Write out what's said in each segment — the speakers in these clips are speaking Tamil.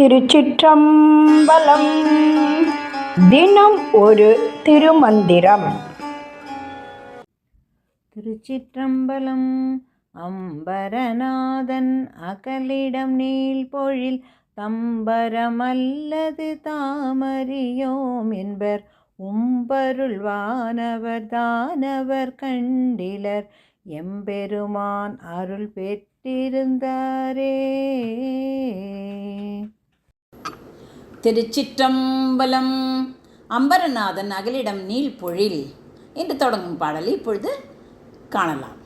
திருச்சிற்றம்பலம். தினம் ஒரு திருமந்திரம். திருச்சிற்றம்பலம் அம்பரநாதன் அகலிடம் நீள் பொழில் தம்பரமல்லது தாமரியோம் என்பர். உம்பருள் வானவர் தானவர் கண்டிலர் எம்பெருமான் அருள் பெற்றிருந்தாரே. திருச்சிற்றம்பலம். அம்பரநாதன் அகலிடம் நீள் பொழில். என்று தொடங்கும் பாடலை இப்பொழுது காணலாம்.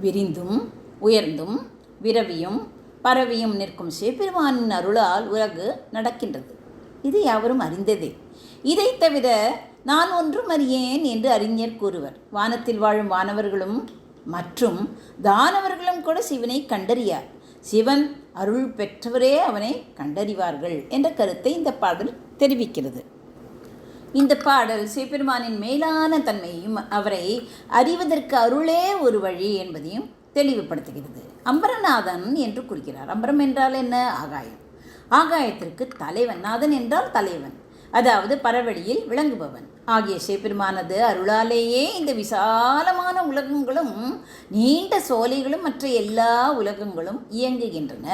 விரிந்தும் உயர்ந்தும் விரவியும் பரவியும் நிற்கும் சிவபெருமானின் அருளால் உலகு நடக்கின்றது. இது யாவரும் அறிந்ததே. இதை தவிர நான் ஒன்றும் அறியேன் என்று அறிஞர் கூறுவர். வானத்தில் வாழும் வானவர்களும் மற்றும் தானவர்களும் கூட சிவனை கண்டறியார். சிவன் அருள் பெற்றவரே அவனை கண்டறிவார்கள் என்ற கருத்தை இந்த பாடல் தெரிவிக்கிறது. இந்த பாடல் சிவபெருமானின் மேலான தன்மையும் அவரை அறிவதற்கு அருளே ஒரு வழி என்பதையும் தெளிவுபடுத்துகிறது. அம்பரநாதன் என்று குறிக்கிறார் அம்பரம் என்றால் என்ன? ஆகாயம். ஆகாயத்திற்கு தலைவன். நாதன் என்றால் தலைவன். அதாவது பரவழியில் விளங்குபவன். ஆகிய சிவபெருமானது அருளாலேயே இந்த விசாலமான உலகங்களும் நீண்ட சோலைகளும் மற்ற எல்லா உலகங்களும் இயங்குகின்றன.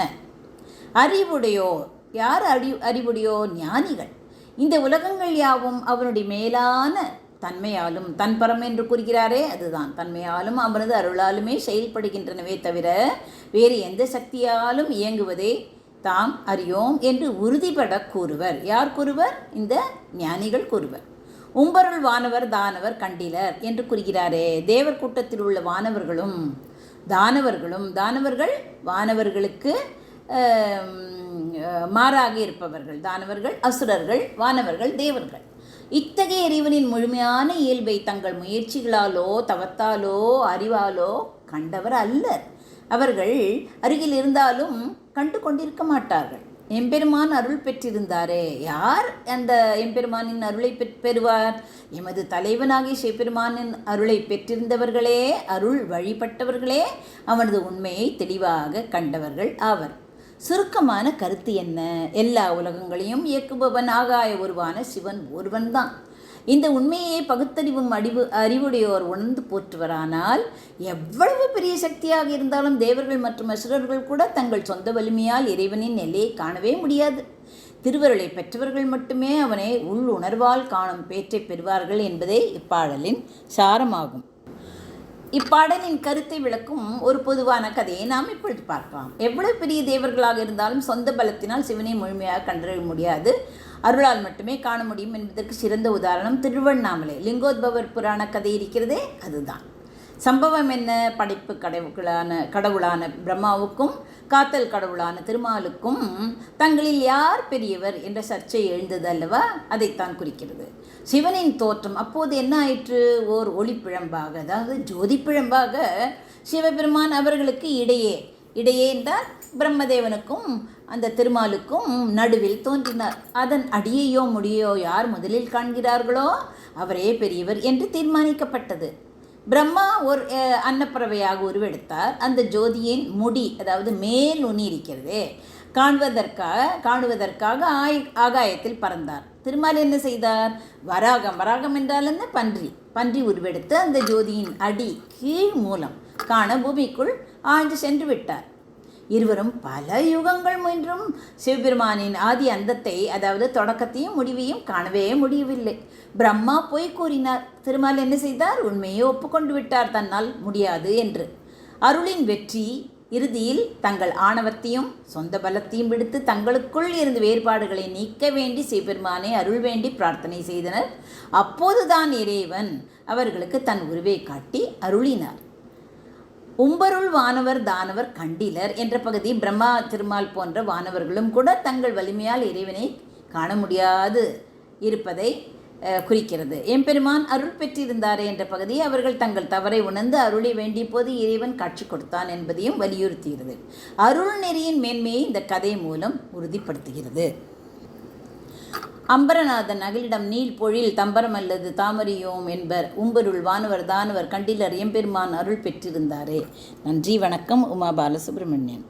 அறிவுடையோர் யார் அறி அறிவுடையோ ஞானிகள். இந்த உலகங்கள் யாவும் அவனுடைய மேலான தன்மையாலும் தன்பரம் என்று கூறுகிறாரே அதுதான். தன்மையாலும் அவனது அருளாலுமே செயல்படுகின்றனவே தவிர வேறு எந்த சக்தியாலும் இயங்குவதே தாம் அறியோம் என்று உறுதிபட கூறுவர். யார் கூறுவர்? இந்த ஞானிகள் கூறுவர். உம்பருள் வானவர் தானவர் கண்டிலர் என்று கூறுகிறாரே. தேவர் கூட்டத்தில் உள்ள வானவர்களும் தானவர்களும் தானவர்கள் வானவர்களுக்கு மாறாக இருப்பவர்கள். தானவர்கள் அசுரர்கள் வானவர்கள் தேவர்கள். இத்தகைய இறைவனின் முழுமையான இயல்பை தங்கள் முயற்சிகளாலோ தவத்தாலோ அறிவாலோ கண்டவர் அல்லர். அவர்கள் அருகில் இருந்தாலும் கண்டு கொண்டிருக்க மாட்டார்கள் எம்பெருமான் அருள் பெற்றிருந்தாரே. யார் அந்த எம்பெருமானின் அருளை பெறுவார்? எமது தலைவனாகிய சிவபெருமானின் அருளை பெற்றிருந்தவர்களே அருள் வழிபட்டவர்களே அவனது உண்மையை தெளிவாக கண்டவர்கள் ஆவர். சுருக்கமான கருத்து என்ன? எல்லா உலகங்களையும் இயக்குபவன் ஆகாய உருவான சிவன் ஒருவன்தான். இந்த உண்மையை பகுத்தறிவும் அறிவு அறிவுடையோர் உணர்ந்து போற்றுவரானால் எவ்வளவு பெரிய சக்தியாக இருந்தாலும் தேவர்கள் மற்றும் அசுரர்கள் கூட தங்கள் சொந்த வலிமையால் இறைவனின் எல்லையை காணவே முடியாது. திருவருளை பெற்றவர்கள் மட்டுமே அவனை உள் உணர்வால் காணும் பேற்றை பெறுவார்கள் என்பதே இப்பாடலின் சாரமாகும். இப்பாடலின் கருத்தை விளக்கும் ஒரு பொதுவான கதையை நாம் இப்பொழுது பார்க்கலாம். எவ்வளவு பெரிய தேவர்களாக இருந்தாலும் சொந்த பலத்தினால் சிவனை முழுமையாக கண்டறிய முடியாது. அருளால் மட்டுமே காண முடியும் என்பதற்கு சிறந்த உதாரணம் திருவண்ணாமலை. லிங்கோத்பவர் புராண கதை இருக்கிறதே அதுதான். சம்பவம் என்ன? படைப்பு கடவுளான கடவுளான பிரம்மாவுக்கும் காத்தல் கடவுளான திருமாலுக்கும் தங்களில் யார் பெரியவர் என்ற சர்ச்சை எழுந்தது அல்லவா? அதைத்தான் குறிக்கிறது. சிவனின் தோற்றம் அப்போது என்ன ஆயிற்று? ஓர் ஒளிப்பிழம்பாக அதாவது ஜோதிப்பிழம்பாக சிவபெருமான் அவர்களுக்கு இடையே இடையே என்றால் பிரம்மதேவனுக்கும் அந்த திருமாலுக்கும் நடுவில் தோன்றினார். அதன் அடியையோ முடியோ யார் முதலில் காண்கிறார்களோ அவரே பெரியவர் என்று தீர்மானிக்கப்பட்டது. பிரம்மா ஒரு அன்னப்பறவையாக உருவெடுத்தார். அந்த ஜோதியின் முடி அதாவது மேல் உண்ணி இருக்கிறதே காண்பதற்காக காணுவதற்காக ஆய் ஆகாயத்தில் பறந்தார். திருமால் என்ன செய்தார்? வராகம் வராகம் என்றால் என்ன? பன்றி. பன்றி உருவெடுத்து அந்த ஜோதியின் அடி கீழ் மூலம் காண பூமிக்குள் ஆழ்ந்து சென்று விட்டார். இருவரும் பல யுகங்கள் முயன்றும் சிவபெருமானின் ஆதி அந்தத்தை அதாவது தொடக்கத்தையும் முடிவையும் காணவே முடியவில்லை. பிரம்மா போய் கூறினார் திருமால் என்ன செய்தார்? உண்மையை ஒப்புக்கொண்டு விட்டார் தன்னால் முடியாது என்று. அருளின் வெற்றி இறுதியில் தங்கள் ஆணவத்தையும் சொந்த பலத்தையும் விடுத்து தங்களுக்குள் இருந்து வேறுபாடுகளை நீக்க வேண்டி சிவபெருமானை அருள் வேண்டி பிரார்த்தனை செய்தனர். அப்போதுதான் இறைவன் அவர்களுக்கு தன் உருவை காட்டி அருளினார். உம்பருள் வானவர் தானவர் கண்டிலர் என்ற பகுதி பிரம்மா திருமால் போன்ற வானவர்களும் கூட தங்கள் வலிமையால் இறைவனை காண முடியாது இருப்பதை குறிக்கிறது. எம்பெருமான் அருள் பெற்றிருந்தாரே என்ற பகுதி அவர்கள் தங்கள் தவறை உணர்ந்து அருளை வேண்டிய போது இறைவன் காட்சி கொடுத்தான் என்பதையும் வலியுறுத்துகிறது அருள் நெறியின் மேன்மையை இந்த கதை மூலம் உறுதிப்படுத்துகிறது. அம்பரநாதன் அகிலிடம் நீல் பொழில் தம்பரம் அல்லது தாமரியோம் என்பர். உம்பருள் வானவர் தானவர் கண்டிலர் எம்பெருமான் அருள் பெற்றிருந்தாரே. நன்றி வணக்கம். உமா பாலசுப்ரமணியன்.